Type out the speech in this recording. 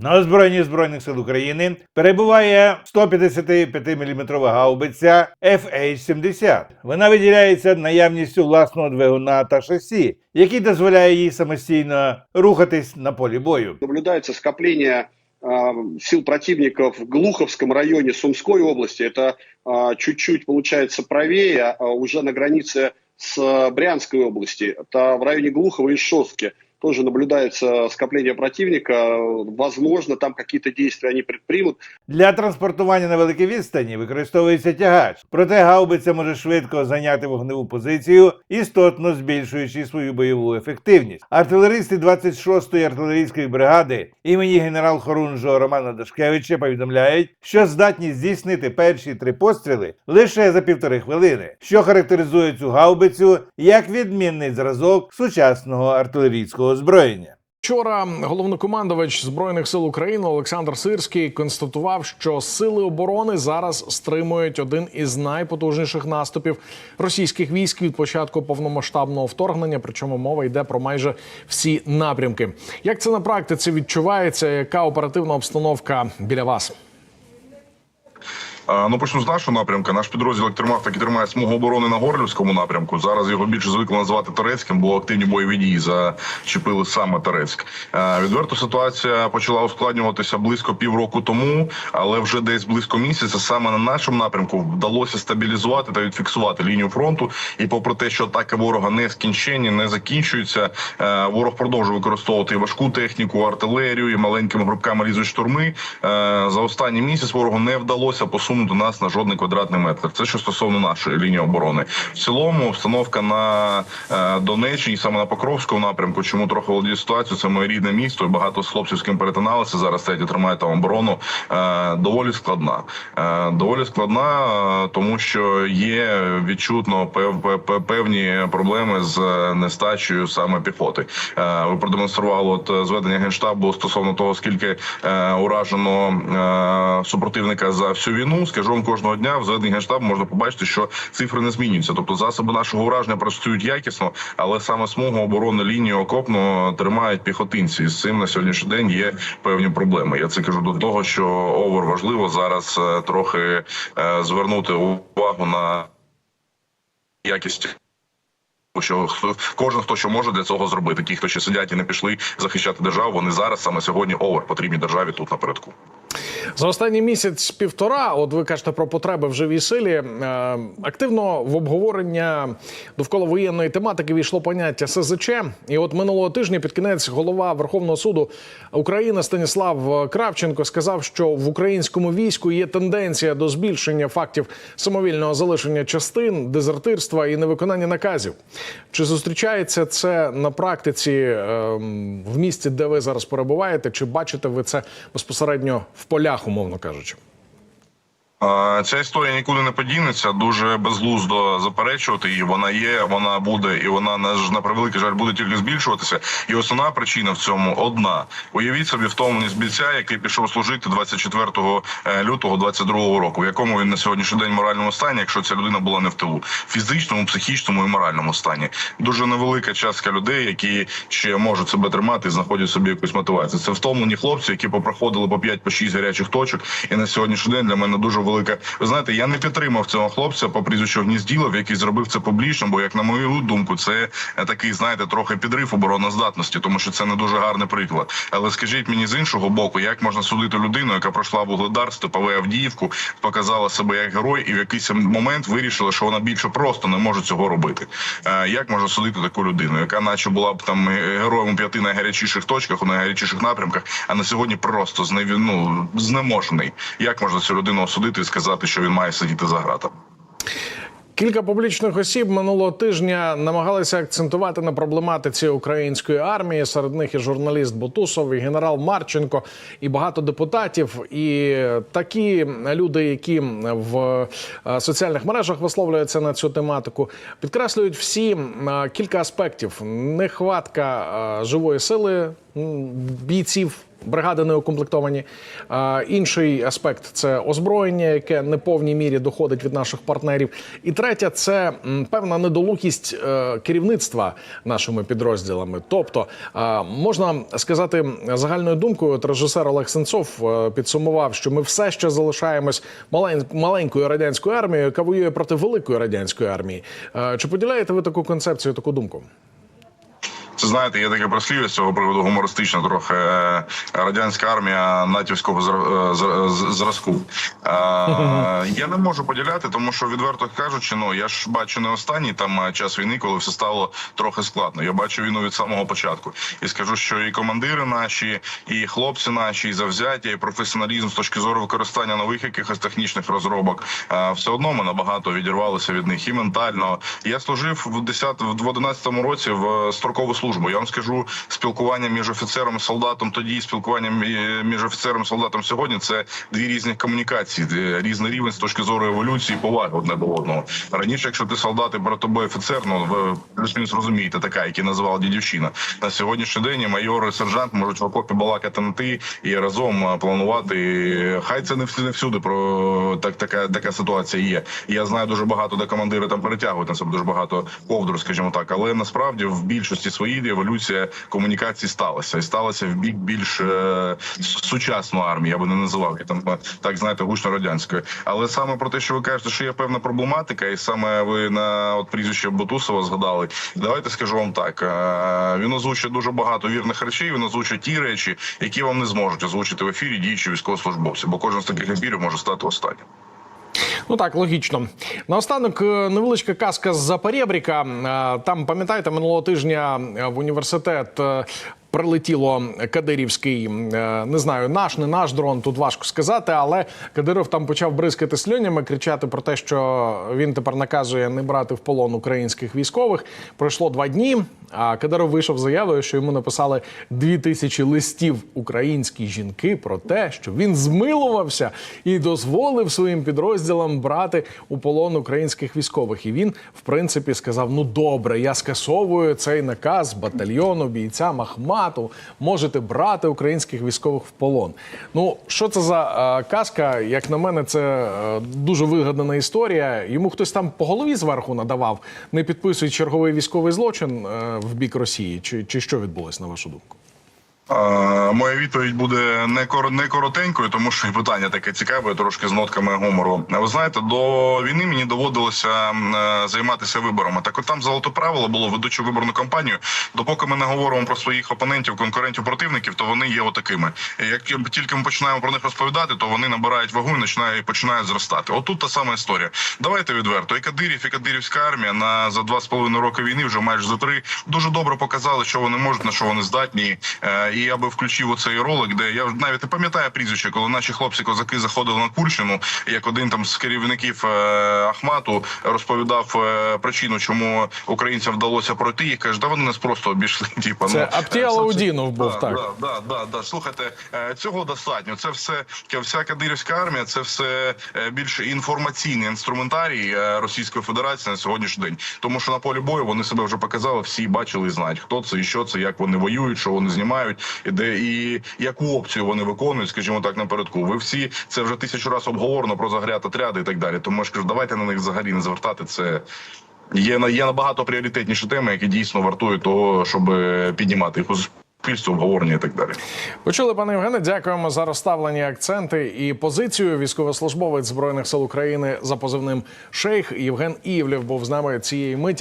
На озброєнні Збройних сил України перебуває 155-мм гаубиця FH-70. Вона виділяється наявністю власного двигуна та шасі, який дозволяє їй самостійно рухатись на полі бою. Наблюдается скопление э, сил противников в Глуховском районе Сумской области. Это э, чуть-чуть получается правее, а уже на границе с э, Брянской области. Это в районе Глухова и Шостки. Тоже наблюдается скопление противника. Возможно, там какие-то действия они предпримут. Для транспортування на великій відстані використовується тягач, проте гаубиця може швидко зайняти вогневу позицію, істотно збільшуючи свою бойову ефективність. Артилеристи 26-ї артилерійської бригади імені генерал-хорунжого Романа Дашкевича повідомляють, що здатні здійснити перші три постріли лише за півтори хвилини, що характеризує цю гаубицю як відмінний зразок сучасного артилерійського озброєння. Вчора головнокомандувач збройних сил України Олександр Сирський констатував, що сили оборони зараз стримують один із найпотужніших наступів російських військ від початку повномасштабного вторгнення. Причому мова йде про майже всі напрямки. Як це на практиці відчувається? Яка оперативна обстановка біля вас? Ну, почну з нашого напрямку. Наш підрозділ як тримав, так і тримає смугу оборони на Горлівському напрямку. Зараз його більше звикли називати Торецьким, бо активні бойові дії зачепили саме Торецьк. Відверто ситуація почала ускладнюватися близько півроку тому, але вже десь близько місяця саме на нашому напрямку вдалося стабілізувати та відфіксувати лінію фронту. І попри те, що атаки ворога не скінчені, не закінчуються, ворог продовжує використовувати важку техніку, артилерію і маленькими групками лізуть штурми. За останній місяць ворогу не вдалося посунути нас на жодний квадратний метр. Це що стосовно нашої лінії оборони. В цілому обстановка на е, Донеччині, саме на Покровському напрямку, чому трохи володіє ситуацію, це моє рідне місто. Багато з хлопців з ким перетиналися зараз. Третє тримає там оборону. Е, Доволі складна. Е, Доволі складна, тому що є відчутно пев, пев- пев- певні проблеми з нестачею саме піхоти. Ви продемонстрували от зведення генштабу стосовно того, скільки уражено супротивника за всю війну. Скажу вам кожного дня в зведенні генштабу можна побачити, що цифри не змінюються. Тобто засоби нашого ураження працюють якісно, але саме смугу оборони лінію окопну тримають піхотинці. І з цим на сьогоднішній день є певні проблеми. Я це кажу до того, що овер важливо зараз е, трохи е, звернути увагу на якість. Що кожен хто що може для цього зробити. Ті, хто ще сидять і не пішли захищати державу, вони зараз саме сьогодні овер потрібні державі тут напередку. За останній місяць півтора, от ви кажете про потреби в живій силі. е, Активно в обговорення довкола воєнної тематики війшло поняття СЗЧ. І от минулого тижня під кінець голова Верховного суду України Станіслав Кравченко сказав, що в українському війську є тенденція до збільшення фактів самовільного залишення частин, дезертирства і невиконання наказів. Чи зустрічається це на практиці ем, в місті, де ви зараз перебуваєте? Чи бачите ви це безпосередньо в полях, умовно кажучи? Ця історія нікуди не подінеться. Дуже безглуздо заперечувати її. Вона є, вона буде, і вона на превеликий жаль буде тільки збільшуватися. І основна причина в цьому одна. Уявіть собі втомленість бійця, який пішов служити 24 е, лютого 22 року. В якому він на сьогоднішній день моральному стані, якщо ця людина була не в тилу, фізичному, психічному і моральному стані. Дуже невелика частка людей, які ще можуть себе тримати, і знаходять собі якусь мотивацію. Це втомлені хлопці, які попроходили по 5 по 6 гарячих точок. І на сьогоднішній день для мене дуже велика. Ви знаєте, я не підтримав цього хлопця по прізвищу Гнізділов, який зробив це публічно. Бо, як на мою думку, це е, такий, знаєте, трохи підрив обороноздатності, тому що це не дуже гарний приклад. Але скажіть мені з іншого боку, як можна судити людину, яка пройшла Вугледар, Степове Авдіївку, показала себе як герой, і в якийсь момент вирішила, що вона більше просто не може цього робити. Е, Як можна судити таку людину, яка, наче була б там е, героєм у п'яти найгарячіших точках, у найгарячіших напрямках, а на сьогодні просто зневі, ну, знеможений. Як можна цю людину осудити і сказати, що він має сидіти за ґратами? Кілька публічних осіб минулого тижня намагалися акцентувати на проблематиці української армії. Серед них і журналіст Бутусов, і генерал Марченко, і багато депутатів. І такі люди, які в е, соціальних мережах висловлюються на цю тематику, підкреслюють всі е, кілька аспектів: нехватка е, живої сили бійців бригади не укомплектовані. Інший аспект це озброєння, яке не повній мірі доходить від наших партнерів. І третє це певна недолугість е, керівництва нашими підрозділами. Тобто, можна сказати загальною думкою, от режисер Олег Сенцов е, підсумував, що ми все ще залишаємось малень- маленькою радянською армією, яка воює проти великої радянської армії. Е, Чи поділяєте ви таку концепцію, таку думку? Це знаєте, є таке прислів'я з цього приводу гумористично трохи е, радянська армія натівського е, зразку. Е, Я не можу поділяти, тому що відверто кажучи, ну я ж бачу не останній там час війни, коли все стало трохи складно. Я бачу війну від самого початку і скажу, що і командири наші, і хлопці наші, і завзяття, і професіоналізм з точки зору використання нових якихось технічних розробок. Все одно ми набагато відірвалися від них і ментально. Я служив в 10 в 11 році в строкову службу. Я вам скажу, спілкування між офіцером і солдатом тоді, і спілкування між офіцером і солдатом сьогодні це дві різні комунікації, різний рівень з точки зору еволюції, і поваги одне до одного. Раніше, якщо ти солдат і перед тобою офіцер, ну ви плюс-мінус розумієте, така, який називала дідівчина. На сьогоднішній день майор і сержант можуть в окопі балакати на ти і разом е, планувати. Хай це не всюди, про так, така, така ситуація є. Я знаю дуже багато, де командири там перетягують на себе дуже багато ковдр, скажімо так. Але насправді в більшості своїй еволюція комунікації сталася і сталася в бік більш е, сучасної армії. Я би не називав її там е, так, знаєте, гучно радянської. Але саме про те, що ви кажете, що є певна проблематика, і саме ви на от прізвище Бутусова згадали. Давайте скажу вам так. е, Він озвучує дуже багато вірних речей. Він озвучує ті речі, які вам не зможуть озвучити в ефірі діючі військовослужбовці, бо кожен з таких ефірів може стати останнім. Ну так, логічно. Наостанок е, невеличка казка з Запорєбріка. Е, Там, пам'ятаєте, минулого тижня е, в університет. Прилетіло кадирівський, е, не знаю, наш, не наш дрон, тут важко сказати, але Кадиров там почав бризкати слюнями, кричати про те, що він тепер наказує не брати в полон українських військових. Пройшло два дні. А Кадиров вийшов з заявою, що йому написали дві тисячі листів українські жінки про те, що він змилувався і дозволив своїм підрозділам брати у полон українських військових. І він, в принципі, сказав: Ну добре, я скасовую цей наказ батальйону бійця Махмату. Можете брати українських військових в полон. Ну що це за е, казка? Як на мене, це е, дуже вигадана історія. Йому хтось там по голові зверху надавав, не підписують черговий військовий злочин е, в бік Росії. Чи, чи що відбулось на вашу думку? Е, Моя відповідь буде не кор коротенькою, тому що і питання таке цікаве, трошки з нотками гумору. Ви знаєте, до війни мені доводилося е, займатися виборами. Так от там золоте правило було ведучи виборну кампанію. Допоки ми не говоримо про своїх опонентів, конкурентів, противників, то вони є отакими. Як тільки ми починаємо про них розповідати, то вони набирають вагу і починають починають зростати. Отут та сама історія. Давайте відверто. І Кадирів, і Кадирівська армія на за два з половиною роки війни, вже майже за три, дуже добре показали, що вони можуть, на що вони здатні. І я би включив оцей ролик, де я навіть не пам'ятаю прізвище, коли наші хлопці козаки заходили на Курщину, як один там з керівників е, Ахмату розповідав е, причину, чому українцям вдалося пройти, і каже, да вони нас просто обійшли. Типа Це ну, Аптій е, був, да, так. Да, да, да, да. Слухайте, цього достатньо. Це все вся кадирівська армія, це все більш інформаційний інструментарій Російської Федерації на сьогоднішній день. Тому що на полі бою вони себе вже показали, всі бачили і знають, хто це і що це, як вони воюють, що вони знімають, де і яку опцію вони виконують, скажімо так, напередку. Ви всі це вже тисячу разів обговорено про загряд отряди і так далі. Тому ж кажу, давайте на них взагалі не звертати це. Є на є набагато пріоритетніші теми, які дійсно вартують того, щоб е, піднімати їх у суспільство, обговорення і так далі. Почули, пане Євгене, дякуємо за розставлені акценти і позицію. Військовослужбовець збройних сил України за позивним Шейх Євген Івлєв був з нами цієї миті.